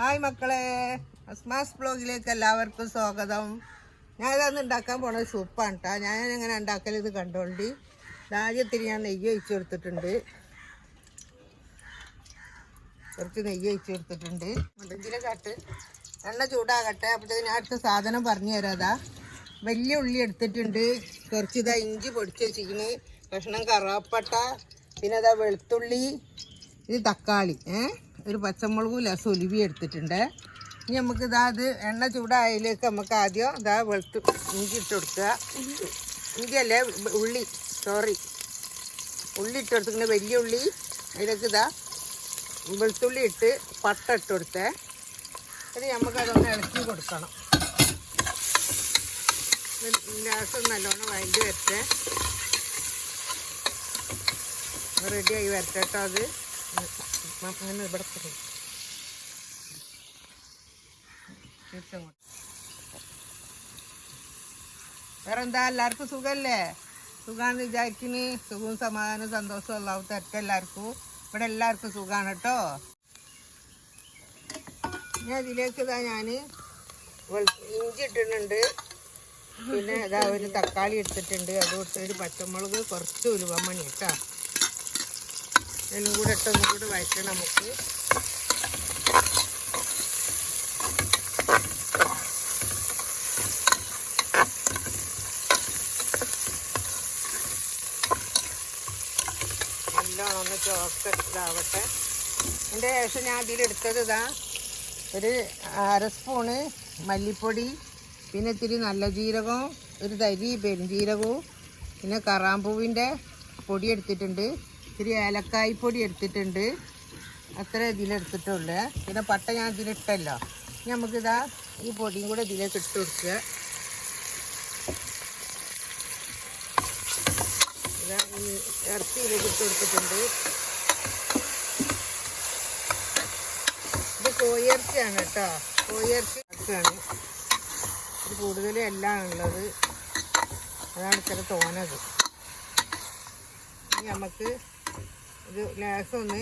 Hi മക്കളെ. അസ്മാസ് ബ്ലോഗിലേക്ക് എല്ലാവർക്കും സ്വാഗതം. ഞാൻ ഇതന്ന് ഉണ്ടാക്കാൻ പോണത് സൂപ്പാണ് കേട്ടോ ഞാൻ എങ്ങനെ ഉണ്ടാക്കൽ ഇത് കണ്ടോണ്ട്. ആദ്യത്തിന് ഞാൻ നെയ്യ് ഒഴിച്ചു കൊടുത്തിട്ടുണ്ട്. കുറച്ച് നെയ്യ് ഒഴിച്ചു കൊടുത്തിട്ടുണ്ട്. ഇതിലെ കാട്ട് എണ്ണ ചൂടാകട്ടെ. അപ്പോഴത്തേക്ക് ഞാൻ അടുത്ത സാധനം പറഞ്ഞു തരാതാ വലിയ ഉള്ളി എടുത്തിട്ടുണ്ട്. കുറച്ച് ഇതാ ഇഞ്ചി പൊടിച്ച് വെച്ചിരിക്കുന്നത് കഷ്ണം കറാപ്പട്ട പിന്നെ ഇതാ വെളുത്തുള്ളി. ഇത് തക്കാളി. ഏ? ഒരു പച്ചമുളകും ലസ് ഒലിവി എടുത്തിട്ടുണ്ട്. ഇനി നമുക്ക് ഇതാ അത് എണ്ണ ചൂടായതിലേക്ക് നമുക്ക് ആദ്യം ഇതാ വെളുത്ത് ഇഞ്ചി ഇട്ട് കൊടുക്കുക. ഇഞ്ചി അല്ലേ ഉള്ളി സോറി ഉള്ളി ഇട്ട് കൊടുത്തിട്ടുണ്ട് വലിയ ഉള്ളി. അതിലേക്ക് ഇതാ വെളുത്തുള്ളി ഇട്ട് പട്ട ഇട്ട് കൊടുത്തേ. ഇത് നമുക്കതൊന്ന് ഇളക്കി കൊടുക്കണം. ഗ്യാസ് നല്ലോണം വഴണ്ടി വരട്ടെ. റെഡിയായി വരട്ടെ കേട്ടോ അത്. അങ്ങനെ ഇവിടെ. തിരിച്ചങ്ങോട്ട്. വേറെ എന്താ എല്ലാവർക്കും സുഖമല്ലേ സുഖാന്ന് വിചാരിക്കുന്നു. സുഖവും സമാധാനവും സന്തോഷവും അല്ലാവും തരട്ടെ എല്ലാവർക്കും. ഇവിടെ എല്ലാവർക്കും സുഖമാണ് കേട്ടോ. ഇനി അതിലേക്ക് ഇതാ ഞാൻ ഇഞ്ചി ഇട്ടിട്ടുണ്ട്. പിന്നെ ഇതാ ഒരു തക്കാളി എടുത്തിട്ടുണ്ട്. അത് കൊടുത്ത് ഒരു പച്ചമുളക് കുറച്ച് ഉലുവമണി കേട്ടോ. എല്ലാം കൂടെ ഇട്ടൊന്നും കൂടെ വഴറ്റണം നമുക്ക്. നല്ലോണം ഒന്ന് ഇതാവട്ടെ. അതിന്റെ ശേഷം ഞാൻ അതിലെടുത്തത് ഇതാ ഒരു അര സ്പൂണ് മല്ലിപ്പൊടി പിന്നെ ഇത്തിരി നല്ല ജീരകവും ഒരു തരി പെരുംജീരകവും പിന്നെ കറാമ്പൂവിന്റെ പൊടി എടുത്തിട്ടുണ്ട്. ഇത്തിരി ഏലക്കായ് പൊടി എടുത്തിട്ടുണ്ട്. അത്ര ഇതിലെടുത്തിട്ടുള്ളൂ പിന്നെ പട്ട ഞാൻ ഇതിലിട്ടല്ലോ. നമുക്കിതാ ഈ പൊടിയും കൂടെ ഇതിലേക്ക് ഇട്ട് കൊടുക്കുക. ഇതാ ഈ ഇറച്ചി ഇതിലേക്ക് ഇട്ട് കൊടുത്തിട്ടുണ്ട്. ഇത് കോയിറച്ചിയാണ് കേട്ടോ. കോയിറച്ചി ഇറച്ചിയാണ്. ഇത് കൂടുതലും എല്ലാം ഉള്ളത് അതാണ് ഇത്ര തോന്നത് ഇനി നമുക്ക് ഒരു ലേസം ഒന്ന്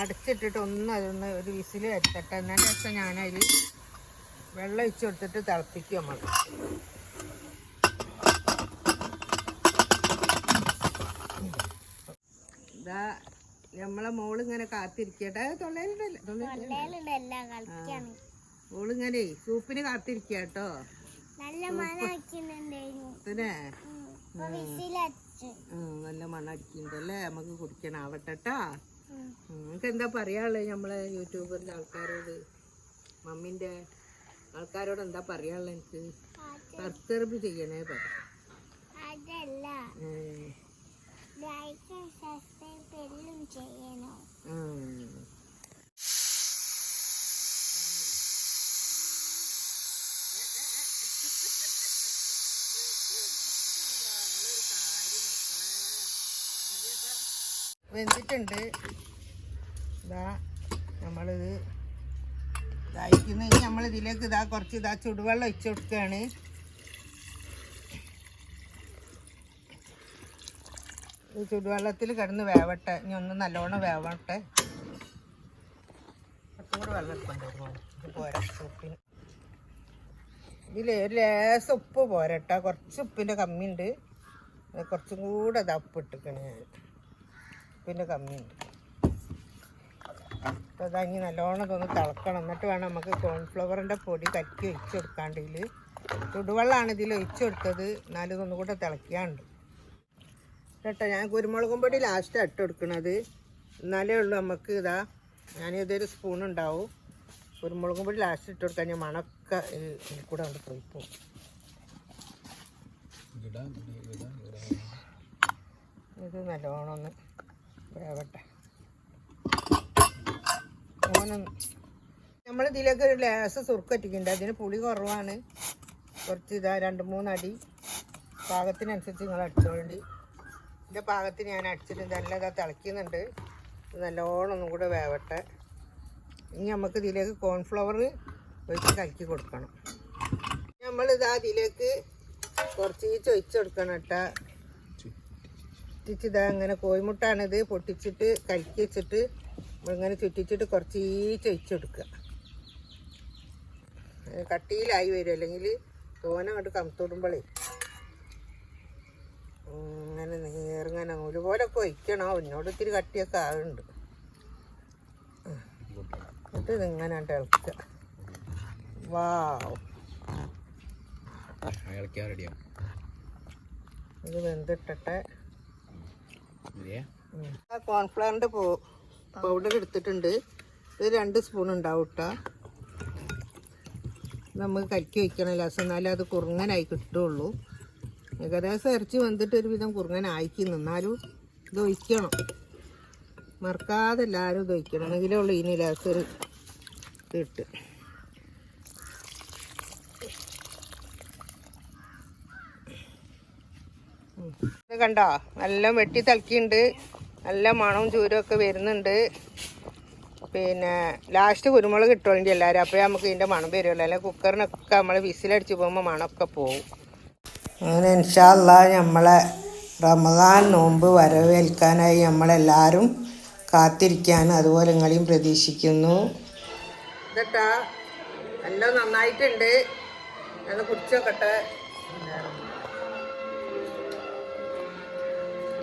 അടച്ചിട്ടിട്ട് ഒന്ന് അതൊന്ന് ഒരു വിസിൽ വരുത്തട്ടെ. എന്നാൽ ശേഷം ഞാനതിൽ വെള്ളം ഒഴിച്ചു കൊടുത്തിട്ട് തിളപ്പിക്കും നമ്മൾ ഇതാ നമ്മളെ മോളിങ്ങനെ കാത്തിരിക്കട്ടെ. തൊള്ളയിലുണ്ടല്ലോ തൊള്ളയിലുണ്ടല്ലോ മോളിങ്ങനെ സൂപ്പിന് കാത്തിരിക്കട്ടോ കേട്ടോ നല്ല മണം വയ്ക്കുന്നുണ്ടായിരുന്നു പിന്നെ? നല്ല മണ്ണടിക്കുന്നുണ്ടല്ലേ നമുക്ക് കുടിക്കണം ആവട്ടെ നിങ്ങക്ക് നിങ്ങൾക്ക് എന്താ പറയാനുള്ളത് നമ്മളെ യൂട്യൂബറിന്റെ ആൾക്കാരോട്? മമ്മിന്റെ ആൾക്കാരോട് എന്താ പറയാനുള്ളത് എനിക്ക് സബ്സ്ക്രൈബ് ചെയ്യണേ പറ. അതല്ല. ഉം, ലൈക്ക് സബ്സ്ക്രൈബ് എല്ലാം ചെയ്യണോ. വെന്തിട്ടുണ്ട്. ഇതാ നമ്മളിത് ഇതായിരിക്കുന്നു ഇനി നമ്മൾ ഇതിലേക്ക് ഇതാ കുറച്ച് ഇതാ ചുടുവെള്ളം ഒഴിച്ചു കൊടുക്കുകയാണ്. ഈ ചുടുവെള്ളത്തിൽ കിടന്ന് വേവട്ടെ. ഇനി ഒന്ന് നല്ലോണം വേവട്ടെ. കുറച്ചും കൂടെ വെള്ളം ഉപ്പിന്. ഒരു ലേശം ഉപ്പ് പോരട്ടെ കുറച്ച് ഉപ്പിന്റെ കമ്മിയുണ്ട്. അത് കുറച്ചും കൂടെ ഉപ്പ് ഇട്ടിട്ടുണ്ട് ഞാൻ ഉപ്പിന്റെ കമ്മിയുണ്ട്. അപ്പോൾ അതങ്ങി നല്ലോണം ഇതൊന്ന് തിളക്കണം. എന്നിട്ട് വേണം നമുക്ക് കോൺഫ്ലവറിന്റെ പൊടി കലക്കി ഒഴിച്ച് കൊടുക്കാണ്ട് ഇതിൽ ചുടുവെള്ളമാണ് ഇതിൽ ഒഴിച്ച് കൊടുത്തത് എന്നാലും ഇതൊന്നും കൂടെ തിളയ്ക്കാണ്ട്. കേട്ടോ ഞാൻ കുരുമുളകും പൊടി ലാസ്റ്റ് ഇട്ട് കൊടുക്കണത് എന്നാലേ ഉള്ളൂ നമുക്ക് ഇതാ ഞാനിതൊരു സ്പൂൺ ഉണ്ടാവും. കുരുമുളകും പൊടി ലാസ്റ്റ് ഇട്ട് കൊടുക്കാൻ ഞാൻ മണക്ക കൂടെ അവിടെ പോയി പോകും. ഇത് നല്ലോണം ഒന്ന് വേവട്ടെ അങ്ങനെ നമ്മൾ ഇതിലേക്ക് ഒരു ലേസ് സുറുക്കറ്റിക്കുന്നുണ്ട് അതിന് പുളി കുറവാണ്. കുറച്ച് ഇതാ രണ്ട് മൂന്നടി പാകത്തിനനുസരിച്ച് നിങ്ങൾ അടിച്ചോണ്ടി എന്റെ പാകത്തിന് ഞാൻ അടിച്ചിട്ട് നല്ല ഇതാ തിളയ്ക്കുന്നുണ്ട്. നല്ലോണം ഒന്നും കൂടെ വേവട്ടെ. ഇനി നമുക്ക് ഇതിലേക്ക് കോൺഫ്ലവർ ഒഴിച്ച് കലക്കി കൊടുക്കണം. നമ്മളിതാ ഇതിലേക്ക് കുറച്ച് ഈ ചൊയിച്ചെടുക്കണം കേട്ടോ. പൊട്ടിച്ചിതാ അങ്ങനെ കോഴിമുട്ടാണിത് പൊട്ടിച്ചിട്ട് കലക്കി വെച്ചിട്ട് ഇങ്ങനെ ചുറ്റിച്ചിട്ട് കുറച്ച് ചൊയിച്ചെടുക്കുക കട്ടിയിലായി വരും. അല്ലെങ്കിൽ തോന അങ്ങോട്ട് കമത്തോടുമ്പോളേ ഇങ്ങനെ നേർങ്ങനെ ഒരുപോലൊക്കെ ഒഴിക്കണം. എന്നോട് ഇത്തിരി കട്ടിയൊക്കെ ആകുന്നുണ്ട് എന്നിട്ട് ഇതിങ്ങനെ ഇളക്കുക. വാവ്. ഇത് വെന്തിട്ടെ ഇതേ ആ കോൺഫ്ലവറിന്റെ പൗഡർ എടുത്തിട്ടുണ്ട്. ഇത് രണ്ട് സ്പൂൺ ഉണ്ടാവും കേട്ടോ നമുക്ക് കലക്കി വയ്ക്കണം എന്നാലും എന്നാലേ അത് കുറുങ്ങനായി കിട്ടുള്ളൂ. ഏകദേശം ഇറച്ചി വന്നിട്ട് ഒരുവിധം കുറുങ്ങനായിക്കി. എന്നാലും ഇത് ഒഴിക്കണം. മറക്കാതെ എല്ലാവരും ഇത് ഒഴിക്കണം ഉള്ളൂ ഇനി ലാസ് ഒരു ഇട്ട്. കണ്ടോ? നല്ല വെട്ടി തിളക്കിണ്ട് നല്ല മണവും ചൂരും ഒക്കെ വരുന്നുണ്ട്. പിന്നെ ലാസ്റ്റ് കുരുമുളക് ഇട്ടുകൊണ്ട് എല്ലാവരും അപ്പോഴേ നമുക്ക് ഇതിന്റെ മണം വരുമല്ലോ അല്ലെങ്കിൽ കുക്കറിനൊക്കെ നമ്മൾ വിസിലടിച്ച് പോകുമ്പോൾ മണമൊക്കെ പോകും അങ്ങനെ ഇൻഷാല്ല നമ്മളെ റമദാൻ നോമ്പ് വരവേൽക്കാനായി നമ്മളെല്ലാവരും കാത്തിരിക്കാൻ അതുപോലെ നിങ്ങളെയും പ്രതീക്ഷിക്കുന്നു. ഇതട്ടാ എല്ലാം നന്നായിട്ടുണ്ട്. ഞാൻ കുടിച്ചോക്കട്ടെ